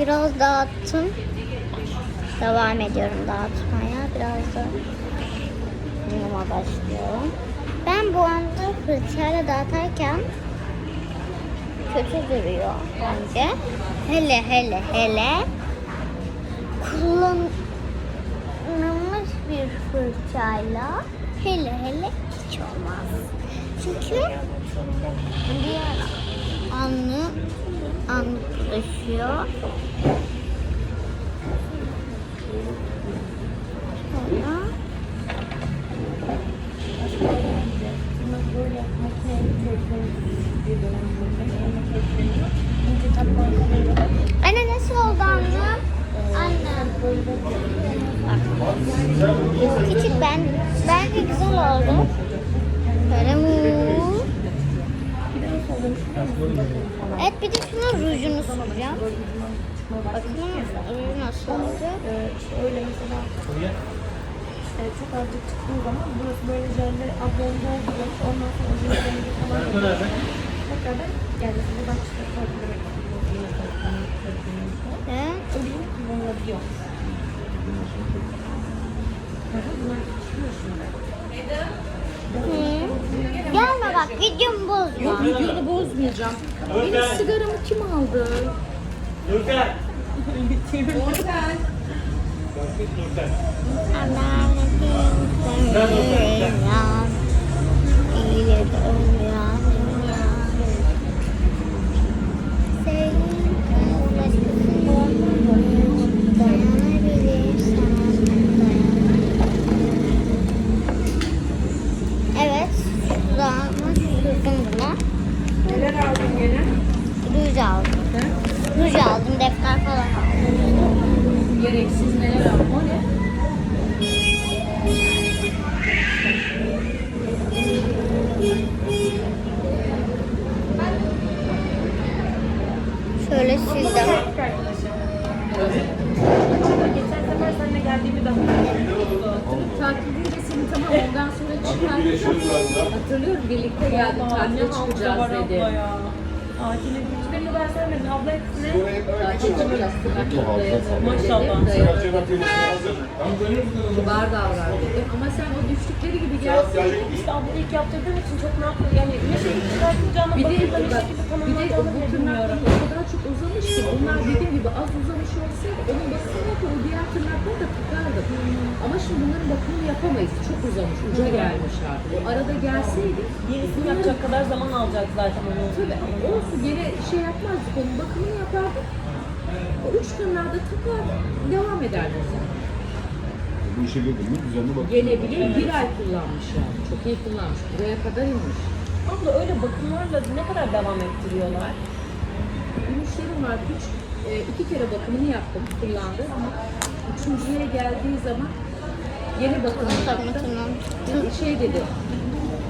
Biraz dağıttım. Devam ediyorum dağıtmaya. Biraz da yuma başlıyorum. Ben bu anda fırçayla dağıtarken kötü duruyor bence. Hele hele hele kullanılmış bir fırçayla hele hele hiç olmaz. Çünkü diğer anlık bulaşıyor. Sonra Anne nasıl oldu anne? Anne. Küçük ben. Bence güzel oldu. Böyle mu. Evet bir de şunun rujunu süreceğim. Bakın ruju nasıl olacak? Öyle mesela e, çok azıcık çıktığı zaman burası böyle jelle ablanın dolduruyor. Ondan sonra rengi falan. Tekrardan yani buradan çıkartabilir. Evet. Öyle kullanılabiliyor. Bunlar çıkıyor şimdi. Hı. Gelme bak videomu bozma. Videonu bozmayacağım. Benim sigaramı kim aldı? Nurten. Evet, Gereksiz neler ne? Şöyle sildim. Geçen sefer seninle geldiğimi seni tamam ondan sonra çıkarttım. Hatırlıyorum birlikte geldik tatile çıkacağız dedi. Akile güçlerini ben sevmedim. Abla hepsine çıkacağız tırnakları Maşallah. Kibar davran dedim ama sen o düştükleri gibi gelsin. işte abla ilk yaptırdığım için çok ne yaptım yani ne şey çıkartmayacağımı Bir de, bakımda ne şekilde bir de tamamlayacağımı bu bilmiyorum. o kadar çok uzamış ki bunlar dediğim gibi az uzamış olsaydı onun bakımını yapıp o diğer tırnakları da tutardı. Ama şimdi bunların bakımını yapamayız. Çok uzamış, uca gelmiş artık. O arada gelseydi Yenisini yapacak kadar zaman alacak zaten onu. tabii olsun gene şey yapmazdık onun bakımını yapardık. O üç tırnağı da takar devam ederdik. Bu işe girdin mi düzenli bak. Gelebilir bir ay kullanmış yani. Çok iyi kullanmış. Buraya kadar inmiş. Abla öyle bakımlarla ne kadar devam ettiriyorlar? Bir müşterim var. Üç, e, iki kere bakımını yaptım, kullandı. Üçüncüye geldiği zaman yeni bakımını. Çünkü şey dedi,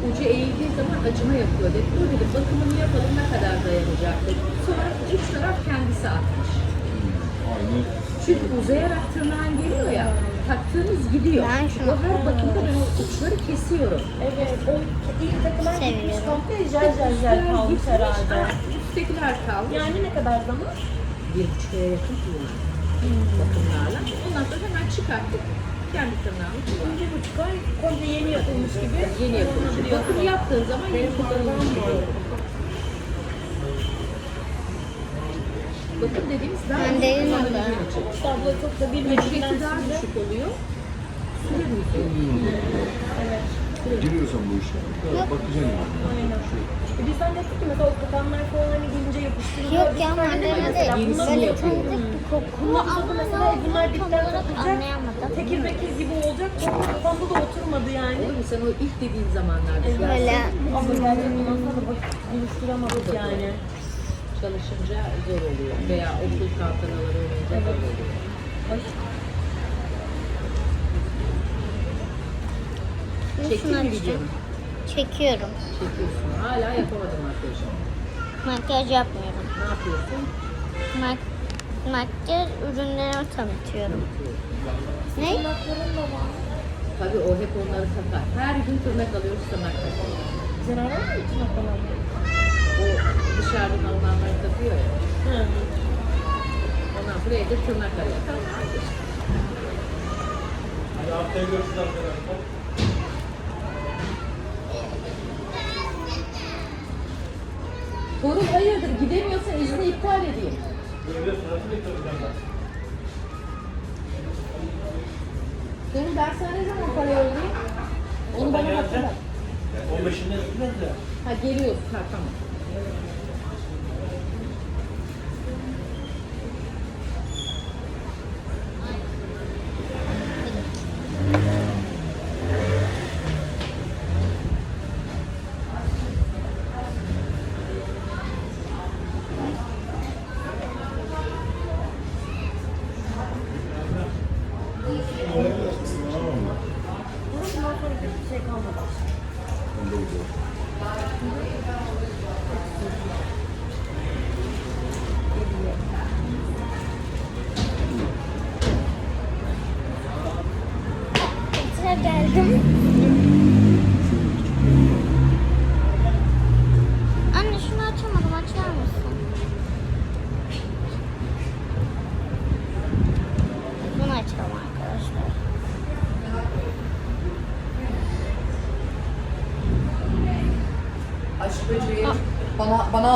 ucu eğildiği zaman acıma yapıyor dedi. Dur dedi, bakımını yapalım ne kadar dayanacak dedi. Sonra üç taraf kendisi atmış. Aynı Çünkü uzayarak tırnağın geliyor ya, taktığımız gidiyor. Ben şunu- O her bakımda ben o uçları kesiyorum. Evet, o ilk takılan gitmiş Seviyorum. komple jel jel jel kalmış herhalde. Üsttekiler kalmış. Yani ne kadar zaman? bir buçuk aya yakın kullandım. Bakımlarla. Ondan sonra hemen çıkarttık. Kendi tırnağımı kullandım. Bir buçuk ay komple yeni yapılmış gibi. Yeni yapılmış. Bakım yaptığın zaman yeni kullanılmış gibi dediğimiz daha Ben değilim. İşte abla çok da bilmediğinden Ücreti daha düşük oluyor. Süre uzuyor. Evet. giriyorsan bu işe bakacaksın yani. Aynen. E biz zannettik ki mesela o kapanlar falan hani gelince yapıştırılıyor. Yok Biz ya zannettik mandalina mesela değil. bunlar Böyle yapıyor. tanıdık bir koku Bunlar ama ama mesela bunlar tam dipten olarak tutacak. anlayamadım. Tekir bekir gibi olacak. Çok kafamda da oturmadı yani. Olur mu? Sen o ilk dediğin zamanlarda Böyle Ama gerçekten ondan sonra da bak buluşturamadık yani. çalışınca zor oluyor. Veya okul tantanaları olunca zor oluyor. Şimdi Çektin mi videonu? Çekiyorum. Çekiyorsun. Hala yapamadım arkadaşlar. Makyaj yapmıyorum. Ne yapıyorsun? Mak makyaj ürünlerimi tanıtıyorum. Ne? Tırnakların da var. Tabii o hep onları takar. Her gün tırnak alıyoruz tırnak takıyoruz. Cenab-ı mı tırnak falan? O dışarıdan alınanları takıyor ya. Hı. Ondan sonra Buraya da tırnak. Tamam. Hadi haftaya görüşürüz arkadaşlar. Torun hayırdır gidemiyorsan izni iptal edeyim. Bekliyorum ben. Sana ne zaman para yollayayım? Onu bana hatırlat. 15'inde gitmez de. Ha geliyorsun. Ha tamam.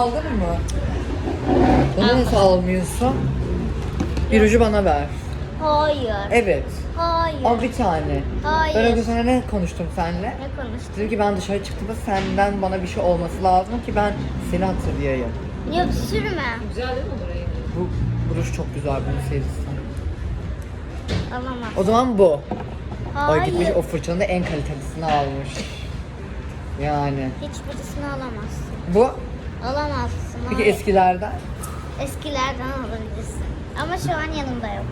Aldın mı? Bana nasıl almıyorsun? Bir ucu bana ver. Hayır. Evet. Hayır. Ama bir tane. Hayır. Ben o gün sana ne konuştum seninle? Ne konuştun? Dedim ki ben dışarı çıktığımda senden bana bir şey olması lazım ki ben seni hatırlayayım. Yok sürme. Güzel değil mi burayı? Bu buruş çok güzel bunun serisi. Alamaz. O zaman bu. O Hayır. gitmiş o fırçanın da en kalitelisini almış. Yani. Hiçbirisini alamazsın. Bu Alamazsın. peki hayır. eskilerden? Eskilerden alabilirsin. Ama şu an yanımda yok.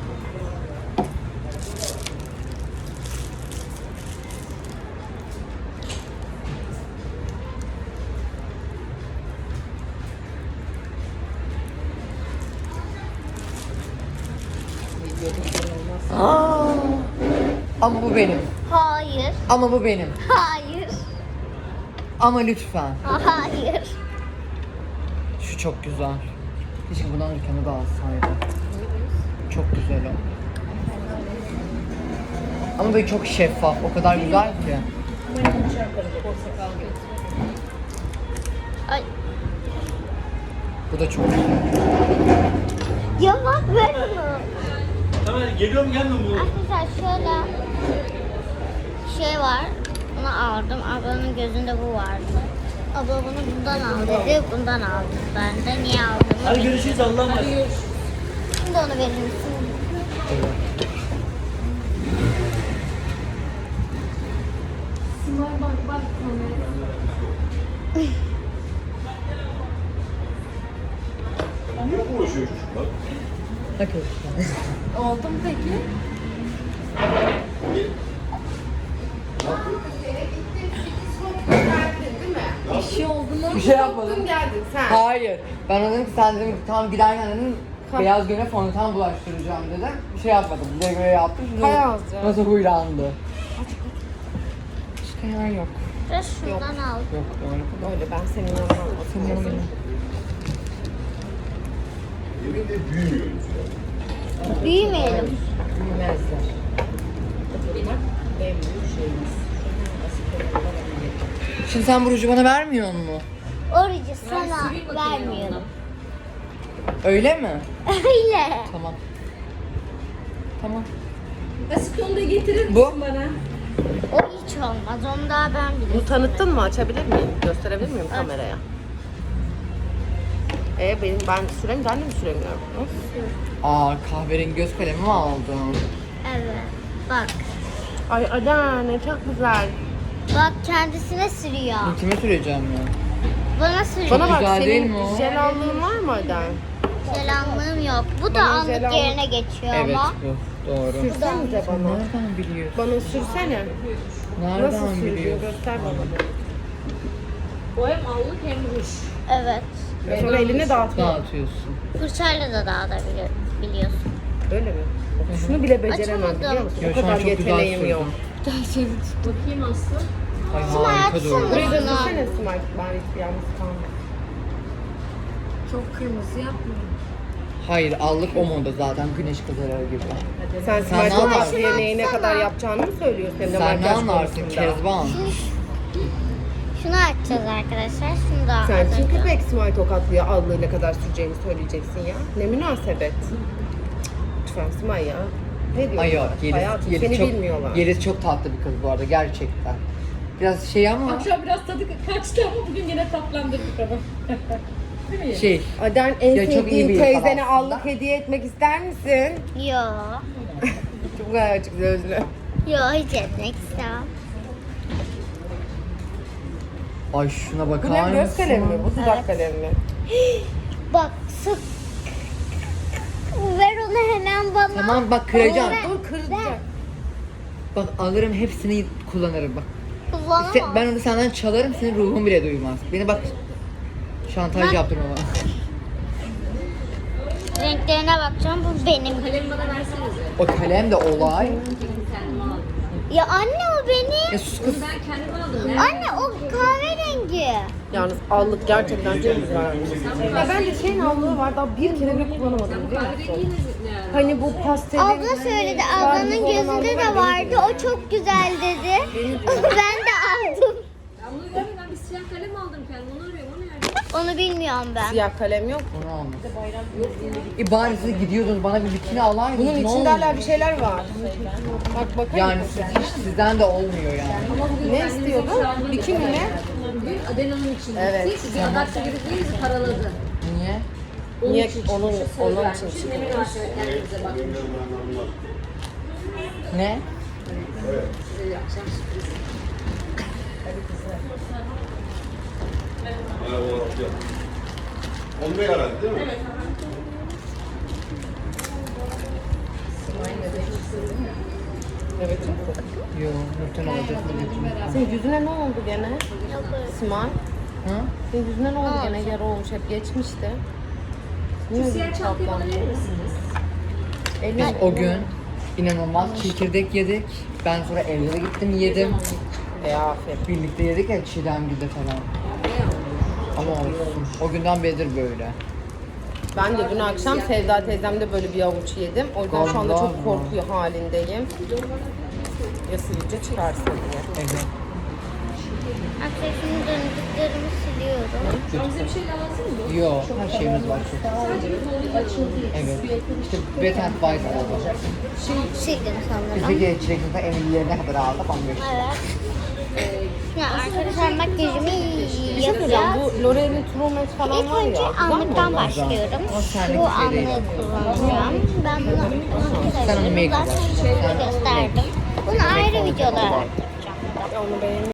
Aa. Ama bu benim. Hayır. Ama bu benim. Hayır. Ama lütfen. Hayır. Şu çok güzel. Keşke alırken o da alsaydı. Çok güzel o. Ama böyle çok şeffaf, o kadar güzel ki. Ay. Bu da çok güzel. Ya bak ver onu. Tamam geliyorum gelmiyorum bu. Arkadaşlar şöyle şey var. Bunu aldım. Ablamın gözünde bu vardı. Abla bunu bundan al dedi. Bundan aldım ben de. Niye aldım? Hadi görüşürüz Allah'a emanet. Şimdi onu verir misin? Simay bak bak kameraya. Niye uğraşıyor çocuklar? Hakikaten. Oldu mu peki? Bir şey oldu mu? Bir şey yapmadım. geldin sen. Hayır. Ben ona dedim ki sen dedim ki tamam giderken dedim beyaz göne fondöten bulaştıracağım dedim. Bir şey yapmadım. Bize göre yaptım. Şimdi ağzı. Nasıl huylandı. Başka yer yok. Biraz şundan al. Yok doğru. Öyle ben senin yanına benim. Evinde büyümüyoruz ya. Büyümeyelim. Bilmezler. En büyük şeyimiz. Şimdi sen bu ruju bana vermiyor mu? Orucu sana vermiyorum. Öyle mi? Öyle. Tamam. Tamam. Asikonu da getirir Bu? misin bana? O hiç olmaz. Onu daha ben bilirim. Bunu tanıttın mı? Açabilir miyim? Gösterebilir miyim kameraya? E benim ben süremiyorum, ben de mi süremiyorum? Aa kahverengi göz kalemi mi aldın? Evet. Bak. Ay Adana çok güzel. Bak kendisine sürüyor. Kime süreceğim ya? Bana sürüyor. Bana bak güzel değil senin mi o? jel aldığın var mı Adana? Selamlığım yok. Bu da Bana anlık selam- yerine geçiyor Evet ama. bu. Doğru. Sürsene bana. Nereden biliyorsun? Bana sürsene. Nasıl Nereden sürüyor? biliyorsun? Göster bana. O hem allık hem ruj. Evet. Sonra eline dağıtma. Dağıtıyorsun. Fırçayla da dağıtabilir, biliyorsun. Öyle mi? Şunu bile beceremem Açamadım. biliyor musun? Yo, O şu an kadar çok güzel yeteneğim yok. Sürdün. Bakayım Aslı. Ay harika açsana. durdu. Burayı da Simay. Ben hiç yalnız kalmam. Çok kırmızı yapma. Hayır allık o moda zaten güneş kızarır gibi. Sen Sen Smile ne anlarsın? diye neyi ne kadar yapacağını mı söylüyorsun? Hem de Sen ne makyaj anlarsın konusunda. Kezban? Şunu açacağız arkadaşlar. Şunu da Sen az çünkü önce- pek Smile Tokatlı'ya allığıyla kadar süreceğini söyleyeceksin ya. Ne münasebet. Lütfen Smile ya. Ne diyorsun? Ay yok Yeliz, Hayatım Yeliz seni çok, bilmiyorlar. Yeliz çok tatlı bir kız bu arada gerçekten. Biraz şey ama Akşam biraz tadı kaçtı ama bugün yine tatlandırdık. Değil mi? şey Aden en Ya çok iyi bir teyzene allık hediye etmek ister misin? Yo. Çok güzel açık sözlü. Yo hiç etmek istemem. ay şuna bakar Bu ne göz mısın? kalemi mi? Bu dudak kalemi mi? Bak sık. Ver onu hemen bana. Tamam bak kıracağım. Dur kırılacak. Bak alırım hepsini kullanırım bak. Kullanamam. Se- ben onu senden çalarım senin ruhun bile duymaz. Beni bak şantaj Ben- yaptın ona. Renklerine bakacağım. Bu benim. Kalemi bana versenize. O kalem de olay. Ya anne o benim. Ya sus kız. Ben kendime aldım. Anne o kahverengi. Yalnız allık gerçekten çok güzel. Ya ben de şeyin allığı var daha bir kere bile kullanamadım biliyor musun? Hani bu pastelin... Abla söyledi. Ablanın gözünde de vardı. O çok güzel dedi. ben de aldım. Ben bunu görmedim. Ben bir siyah kalem aldım kendime. Onu arıyorum. O nerede? Onu bilmiyorum ben. Siyah kalem yok. Onu alma. E bari siz gidiyordunuz bana bir bikini alaydınız. Bunun ne içinde oldu? hala bir şeyler var. Bak bakar Yani mısın? siz, hiç sizden de olmuyor yani. Ne istiyordun? Bikini mi? Bugün Adena'nın içinde. Evet. Siz bir adakta gibi değil paraladı. Niye? Onun Niye? için Onun- çıkmış, söz onun için vermiş. çıkmış. Ne münasebet kendinize bakmış. Ne? Size bir akşam sürpriz. Olmaya herhalde değil mi? Evet. Evet. Yok, Nurten alacağız bunu. Senin yüzüne ne oldu gene? Smile. Hı? Senin yüzüne ne oldu gene? Yara olmuş hep geçmişti. Şu siyah çantayı bana verir misiniz? Biz o gün inanılmaz çekirdek yedik. Ben sonra evlere gittim yedim. E aferin. Birlikte yedik ya Çiğdemgil'de falan. Ama olsun. O günden beridir böyle. Ben de dün akşam Sevda teyzemde böyle bir avuç yedim. O yüzden şu anda çok korkuyor halindeyim. Ya sivilce çıkarsa diye. Evet. Şimdi döndüklerimi siliyorum. Bize bir şey lazım mı? Yok, her şeyimiz var çok. Sadece bir kolu açıldı. Evet. İşte n Wild oldu. Sildim Biz sanırım. de çilekli evlilerine kadar aldık 15 lira. Evet. Ya arkadaşlar makyajımı şey yapacağız. Bu L'Oreal'in True Match falan İlk var ya. önce güzel mi anlıktan başlıyorum. Bu şey anlığı kullanacağım. Ben bunu Zaten yap. gösterdim. Bunu ayrı videolar yapacağım. Ya onu beğenmiyorum.